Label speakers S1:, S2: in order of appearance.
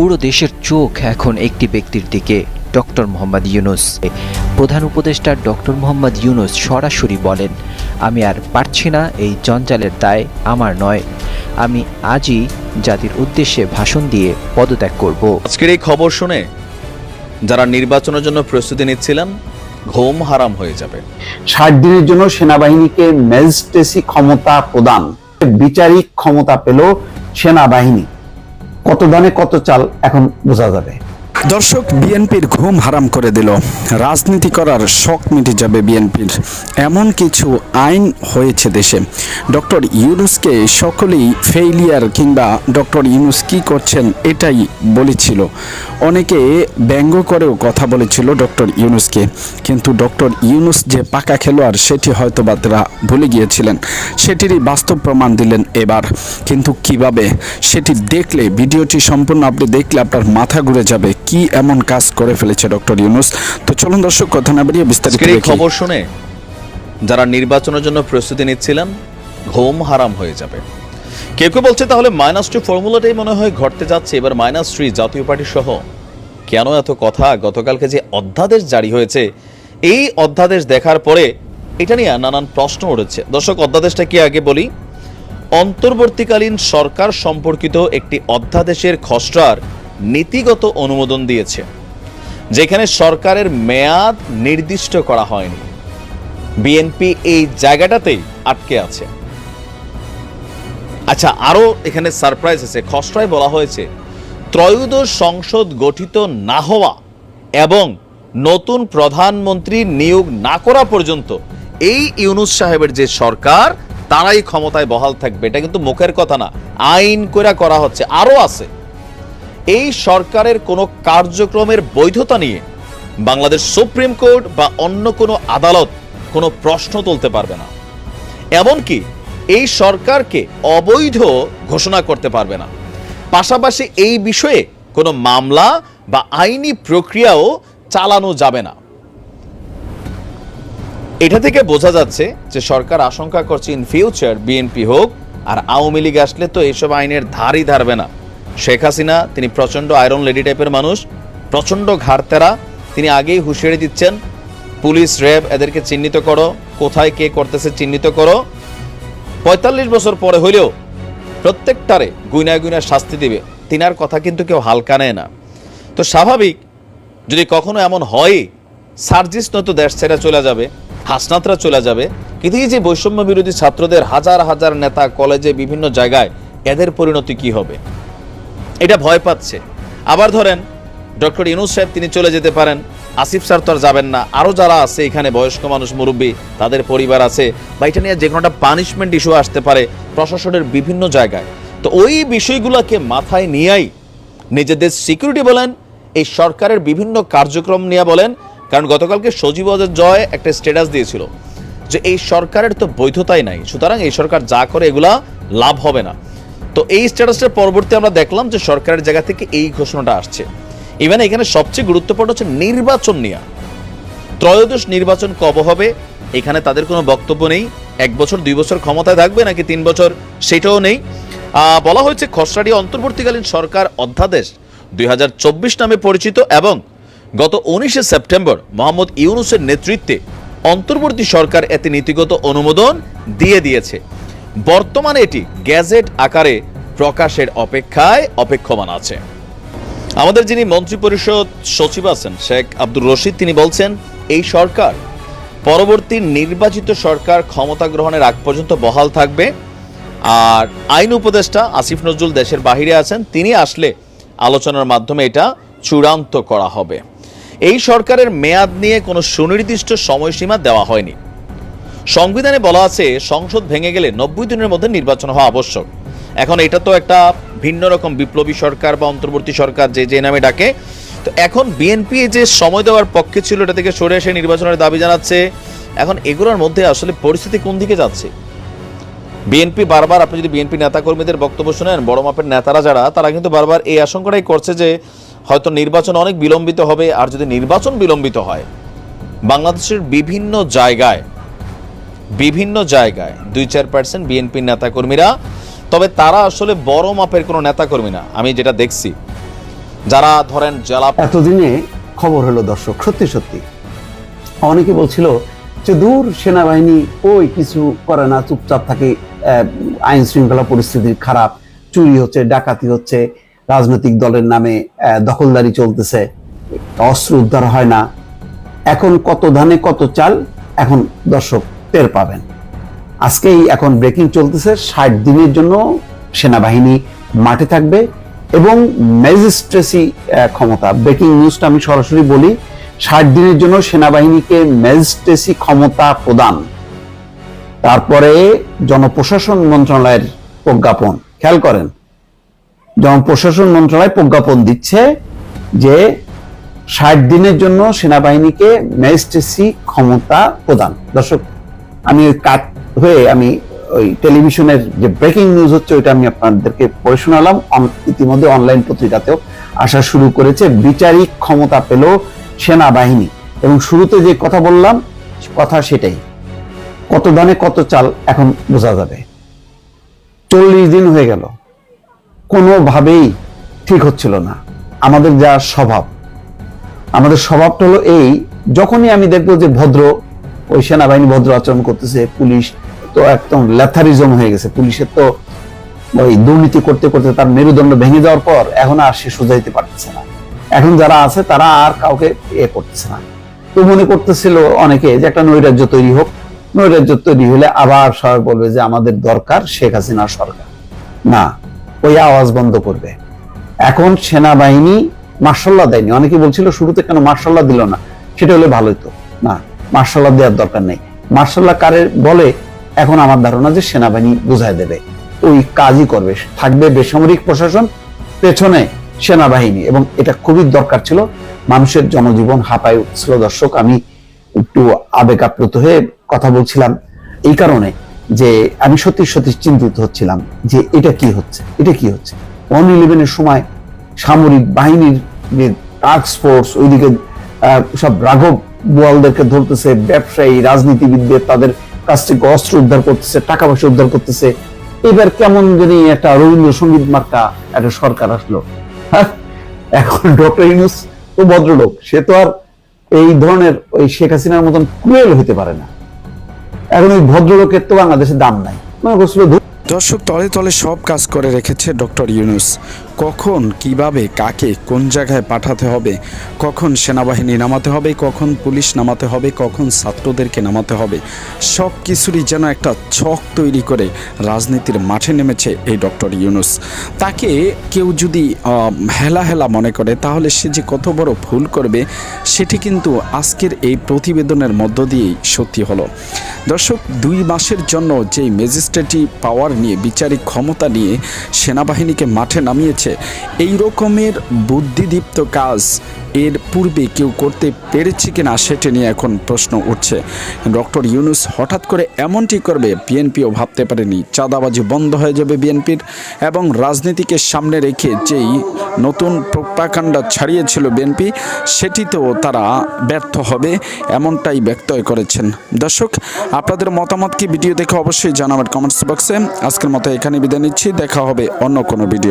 S1: পুরো দেশের চোখ এখন একটি ব্যক্তির দিকে ডক্টর মোহাম্মদ ইউনুস। প্রধান উপদেষ্টা ডক্টর মোহাম্মদ ইউনুস সরাসরি বলেন আমি আর পারছি না এই জঞ্জালের দায় আমার নয়। আমি আজই জাতির উদ্দেশ্যে ভাষণ দিয়ে পদত্যাগ করব।
S2: আজকের এই খবর শুনে যারা নির্বাচনের জন্য প্রস্তুতি নিচ্ছিলেন ঘুম হারাম হয়ে যাবে।
S3: ষাট দিনের জন্য সেনাবাহিনীকে ম্যাজিস্ট্রেসি ক্ষমতা প্রদান বিচারিক ক্ষমতা পেল সেনাবাহিনী। কত দানে কত চাল এখন বোঝা যাবে।
S4: দর্শক, বিএনপির ঘুম হারাম করে দিল। রাজনীতি করার শখ মিটে যাবে বিএনপির। এমন কিছু আইন হয়েছে দেশে। ডক্টর ইউনুসকে সকলেই ফেইলিয়ার কিংবা ডক্টর ইউনুস কি করছেন এটাই বলেছিল। অনেকে ব্যঙ্গ করেও কথা বলেছিল ডক্টর ইউনুসকে। কিন্তু ডক্টর ইউনুস যে পাকা খেলোয়াড়, সেটি হয়তো বা তারা ভুলে গিয়েছিলেন। সেটিরই বাস্তব প্রমাণ দিলেন এবার। কিন্তু কীভাবে সেটি দেখলে, ভিডিওটি সম্পূর্ণ আপনি দেখলে আপনার মাথা ঘুরে যাবে। কি এমন কাজ করে ফেলেছে ডক্টর ইউনুস? তো চলুন দর্শক কথা না বেরিয়ে বিস্তারিত
S2: খবর শুনে যারা নির্বাচনের জন্য প্রস্তুতি নিচ্ছিলেন ঘুম হারাম হয়ে যাবে। কেউ কেউ বলছে তাহলে মাইনাস টু ফর্মুলাটাই মনে হয় ঘটতে যাচ্ছে এবার মাইনাস থ্রি জাতীয় পার্টি সহ। কেন এত কথা? গতকালকে যে অধ্যাদেশ জারি হয়েছে এই অধ্যাদেশ দেখার পরে এটা নিয়ে নানান প্রশ্ন উঠেছে। দর্শক অধ্যাদেশটা কি আগে বলি? অন্তর্বর্তীকালীন সরকার সম্পর্কিত একটি অধ্যাদেশের খসড়ার নীতিগত অনুমোদন দিয়েছে, যেখানে সরকারের মেয়াদ নির্দিষ্ট করা হয়নি। বিএনপি এই জায়গাটাতেই আটকে আছে। আচ্ছা আরও এখানে সারপ্রাইজ আছে। খসড়ায় বলা হয়েছে, ত্রয়োদশ সংসদ গঠিত না হওয়া এবং নতুন প্রধানমন্ত্রী নিয়োগ না করা পর্যন্ত এই ইউনুস সাহেবের যে সরকার, তারাই ক্ষমতায় বহাল থাকবে। এটা কিন্তু মুখের কথা না। আইন করে করা হচ্ছে। আরও আছে। এই সরকারের কোনো কার্যক্রমের বৈধতা নিয়ে বাংলাদেশ সুপ্রিম কোর্ট বা অন্য কোনো আদালত কোনো প্রশ্ন তুলতে পারবে না। এমনকি এই সরকারকে অবৈধ ঘোষণা করতে পারবে না। পাশাপাশি এই বিষয়ে কোনো মামলা বা আইনি প্রক্রিয়াও চালানো যাবে না। এটা থেকে বোঝা যাচ্ছে যে সরকার আশঙ্কা করছে ইন ফিউচার বিএনপি হোক আর আওয়ামী লীগ আসলে তো এসব আইনের ধারই ধারবে না। শেখ হাসিনা, তিনি প্রচণ্ড আয়রন লেডি টাইপের মানুষ, প্রচণ্ড ঘাড়তেরা তিনি আগেই হুঁশিয়ারি দিচ্ছেন, পুলিশ, র্যাব, এদেরকে চিহ্নিত করো, কোথায় কে করতেছে চিহ্নিত করো। পঁয়তাল্লিশ বছর পরে হইলেও প্রত্যেকটারে গুইনায় গুইনায় শাস্তি দিবে, তিনার কথা কিন্তু কেউ হালকা নেয় না। তো স্বাভাবিক, যদি কখনো এমন হয়, সার্জিস নয়তো দেশ ছেড়ে চলে যাবে, হাসনাতরা চলে যাবে, কিন্তু এই যে বৈষম্য বিরোধী ছাত্রদের হাজার হাজার নেতা, কলেজে বিভিন্ন জায়গায়, এদের পরিণতি কি হবে? এটা ভয় পাচ্ছে। আবার ধরেন, ডক্টর ইনুস সাহেব, তিনি চলে যেতে পারেন। আসিফ স্যার তো আর যাবেন না। আরও যারা আছে এখানে, বয়স্ক মানুষ, মুরব্বী, তাদের পরিবার আছে। বা এটা নিয়ে যে কোনো একটা পানিশমেন্ট ইস্যু আসতে পারে প্রশাসনের বিভিন্ন জায়গায়। তো ওই বিষয়গুলোকে মাথায় নিয়েই নিজেদের সিকিউরিটি বলেন, এই সরকারের বিভিন্ন কার্যক্রম নিয়ে বলেন, কারণ গতকালকে সজীব জয় একটা স্ট্যাটাস দিয়েছিল যে এই সরকারের তো বৈধতাই নাই, সুতরাং এই সরকার যা করে এগুলা লাভ হবে না। তো এই স্ট্যাটাসটার পরবর্তী আমরা দেখলাম যে সরকারের জায়গা থেকে এই ঘোষণাটা আসছে। ইভেন এখানে সবচেয়ে গুরুত্বপূর্ণ হচ্ছে নির্বাচন নিয়ে। ত্রয়োদশ নির্বাচন কবে হবে? এখানে তাদের কোনো বক্তব্য নেই। এক বছর, দুই বছর ক্ষমতায় থাকবে নাকি তিন বছর, সেটাও নেই। বলা হয়েছে খসড়াটি অন্তর্বর্তীকালীন সরকার অধ্যাদেশ দুই হাজার চব্বিশ নামে পরিচিত এবং গত উনিশে সেপ্টেম্বর মোহাম্মদ ইউনুসের নেতৃত্বে অন্তর্বর্তী সরকার এতে নীতিগত অনুমোদন দিয়ে দিয়েছে। বর্তমানে এটি গ্যাজেট আকারে প্রকাশের অপেক্ষায় অপেক্ষমান আছে। আমাদের যিনি মন্ত্রিপরিষদ সচিব আছেন, শেখ আব্দুর রশিদ, তিনি বলছেন, এই সরকার, পরবর্তী নির্বাচিত সরকার ক্ষমতা গ্রহণের আগ পর্যন্ত বহাল থাকবে। আর আইন উপদেষ্টা আসিফ নজরুল দেশের বাহিরে আছেন, তিনি আসলে আলোচনার মাধ্যমে এটা চূড়ান্ত করা হবে। এই সরকারের মেয়াদ নিয়ে কোনো সুনির্দিষ্ট সময়সীমা দেওয়া হয়নি। সংবিধানে বলা আছে, সংসদ ভেঙে গেলে নব্বই দিনের মধ্যে নির্বাচন হওয়া আবশ্যক। এখন এটা তো একটা ভিন্ন রকম বিপ্লবী সরকার বা অন্তর্বর্তী সরকার যে যে নামে ডাকে। তো এখন বিএনপি যে সময় দেওয়ার পক্ষে ছিল, এটা থেকে সরে এসে নির্বাচনের দাবি জানাচ্ছে। এখন এগুলোর মধ্যে আসলে পরিস্থিতি কোন দিকে যাচ্ছে? বিএনপি বারবার, আপনি যদি বিএনপি নেতাকর্মীদের বক্তব্য শুনেন, বড় মাপের নেতারা যারা, তারা কিন্তু বারবার এই আশঙ্কাটাই করছে যে, হয়তো নির্বাচন অনেক বিলম্বিত হবে, আর যদি নির্বাচন বিলম্বিত হয়, বাংলাদেশের বিভিন্ন জায়গায় বিভিন্ন জায়গায়। দুই চার পার্সেন্ট বিএনপির নেতাকর্মীরা, তবে তারা আসলে বড় মাপের কোনো নেতাকর্মী না, আমি যেটা দেখছি। যারা ধরেন জেলা
S3: এতদিনে খবর হলো দর্শক, সত্যি সত্যি। অনেকে বলছিল যে দূর সেনাবাহিনী ওই কিছু করে না, চুপচাপ থাকে আইন শৃঙ্খলা পরিস্থিতি খারাপ, চুরি হচ্ছে, ডাকাতি হচ্ছে, রাজনৈতিক দলের নামে দখলদারি চলতেছে, অস্ত্র উদ্ধার হয় না। এখন কত ধানে কত চাল? এখন দর্শক টের পাবেন। আজকেই এখন ব্রেকিং চলতেছে, ষাট দিনের জন্য সেনাবাহিনী মাঠে থাকবে এবং ম্যাজিস্ট্রেসি ক্ষমতা। ব্রেকিং নিউজটা আমি সরাসরি বলি, ষাট দিনের জন্য সেনাবাহিনীকে ম্যাজিস্ট্রেসি ক্ষমতা প্রদান। তারপরে জনপ্রশাসন মন্ত্রণালয়ের প্রজ্ঞাপন। খেয়াল করেন, জনপ্রশাসন মন্ত্রণালয় প্রজ্ঞাপন দিচ্ছে যে ষাট দিনের জন্য সেনাবাহিনীকে ম্যাজিস্ট্রেসি ক্ষমতা প্রদান। দর্শক আমি ওই কাট হয়ে আমি ওই টেলিভিশনের যে ব্রেকিং নিউজ হচ্ছে, ওইটা আমি আপনাদেরকে পড়ে শোনালাম। ইতিমধ্যে অনলাইন পত্রিকাতেও আসা শুরু করেছে। বিচারিক ক্ষমতা পেল সেনাবাহিনী। এবং শুরুতে যে কথা বললাম, কথা সেটাই। কত দানে কত চাল এখন বোঝা যাবে। চল্লিশ দিন হয়ে গেল। কোনোভাবেই ঠিক হচ্ছিল না। আমাদের যা স্বভাব। আমাদের স্বভাবটা হলো এই, যখনই আমি দেখব যে ভদ্র ওই সেনাবাহিনী ভদ্র আচরণ করতেছে, পুলিশ তো একদম ল্যাথারিজম হয়ে গেছে। পুলিশের তো ওই দুর্নীতি করতে করতে তার মেরুদণ্ড ভেঙে যাওয়ার পর এখন আর সে সোজাইতে পারতেছে না। এখন যারা আছে তারা আর কাউকে এ করতেছে না। তো মনে করতেছিল অনেকে যে একটা নৈরাজ্য তৈরি হোক, নৈরাজ্য তৈরি হলে আবার সবাই বলবে যে আমাদের দরকার শেখ হাসিনা সরকার। না, ওই আওয়াজ বন্ধ করবে। এখন সেনাবাহিনী মার্শাল্লাহ দেয়নি। অনেকে বলছিল শুরুতে কেন মার্শাল্লা দিল না? সেটা হলে ভালোই তো। না মার্শাল্লাহ দেওয়ার দরকার নেই। মার্শাল্লাহ কারে বলে, এখন আমার ধারণা যে সেনাবাহিনী বুঝায় দেবে। ওই কাজই করবে। থাকবে বেসামরিক প্রশাসন, পেছনে সেনাবাহিনী। এবং এটা খুবই দরকার ছিল। মানুষের জনজীবন হাঁপায় উঠছিল। দর্শক, আমি একটু আবেগ আপ্লুত হয়ে কথা বলছিলাম এই কারণে যে আমি সত্যি সত্যি চিন্তিত হচ্ছিলাম যে এটা কি হচ্ছে? এটা কি হচ্ছে? ওয়ান ইলেভেনের সময় সামরিক বাহিনীর যে টাস্ক ফোর্স ওইদিকে সব রাঘব বোয়ালদেরকে ধরতেছে, ব্যবসায়ী, রাজনীতিবিদদের তাদের কাছ থেকে অস্ত্র উদ্ধার করতেছে, টাকা পয়সা উদ্ধার করতেছে। এবার কেমন জানি একটা রবীন্দ্রসঙ্গীত মার্কা একটা সরকার আসলো। হ্যাঁ? এখন ডক্টর ইউনুস তো ভদ্রলোক, সে তো আর এই ধরনের ওই শেখ হাসিনার মতন ক্রুয়েল হতে পারে না। এখন ওই ভদ্রলোকের তো বাংলাদেশে দাম নাই। মনে করছিল
S4: দর্শক, তলে তলে সব কাজ করে রেখেছে ডক্টর ইউনুস। কখন, কীভাবে, কাকে, কোন জায়গায় পাঠাতে হবে, কখন সেনাবাহিনী নামাতে হবে, কখন পুলিশ নামাতে হবে, কখন ছাত্রদেরকে নামাতে হবে, সব কিছুরই যেন একটা ছক তৈরি করে রাজনীতির মাঠে নেমেছে এই ডক্টর ইউনুস। তাকে কেউ যদি হেলা হেলা মনে করে, তাহলে সে যে কত বড় ভুল করবে, সেটি কিন্তু আজকের এই প্রতিবেদনের মধ্য দিয়েই সত্যি হলো। দর্শক, দুই মাসের জন্য যেই ম্যাজিস্ট্রেটি পাওয়ার নিয়ে, বিচারিক ক্ষমতা নিয়ে সেনাবাহিনীকে মাঠে নামিয়েছে এই রকমের বুদ্ধিদীপ্ত কাজ এর পূর্বে কেউ করতে পেরেছে কিনা সেটা নিয়ে এখন প্রশ্ন উঠছে। ডক্টর ইউনুস হঠাৎ করে এমনটি করবে, বিএনপিও ভাবতে পারেনি। চাঁদাবাজি বন্ধ হয়ে যাবে বিএনপির এবং রাজনীতিকে সামনে রেখে যেই নতুন প্রপাকাণ্ডা ছাড়িয়েছিল বিএনপি, সেটিতেও তারা ব্যর্থ হবে এমনটাই ব্যক্ত করেছেন। দর্শক, আপনাদের মতামত কি? ভিডিও দেখে অবশ্যই জানাবেন কমেন্টস বক্সে। আজকের মতো এখানে বিদায় নিচ্ছি। দেখা হবে অন্য কোনো ভিডিও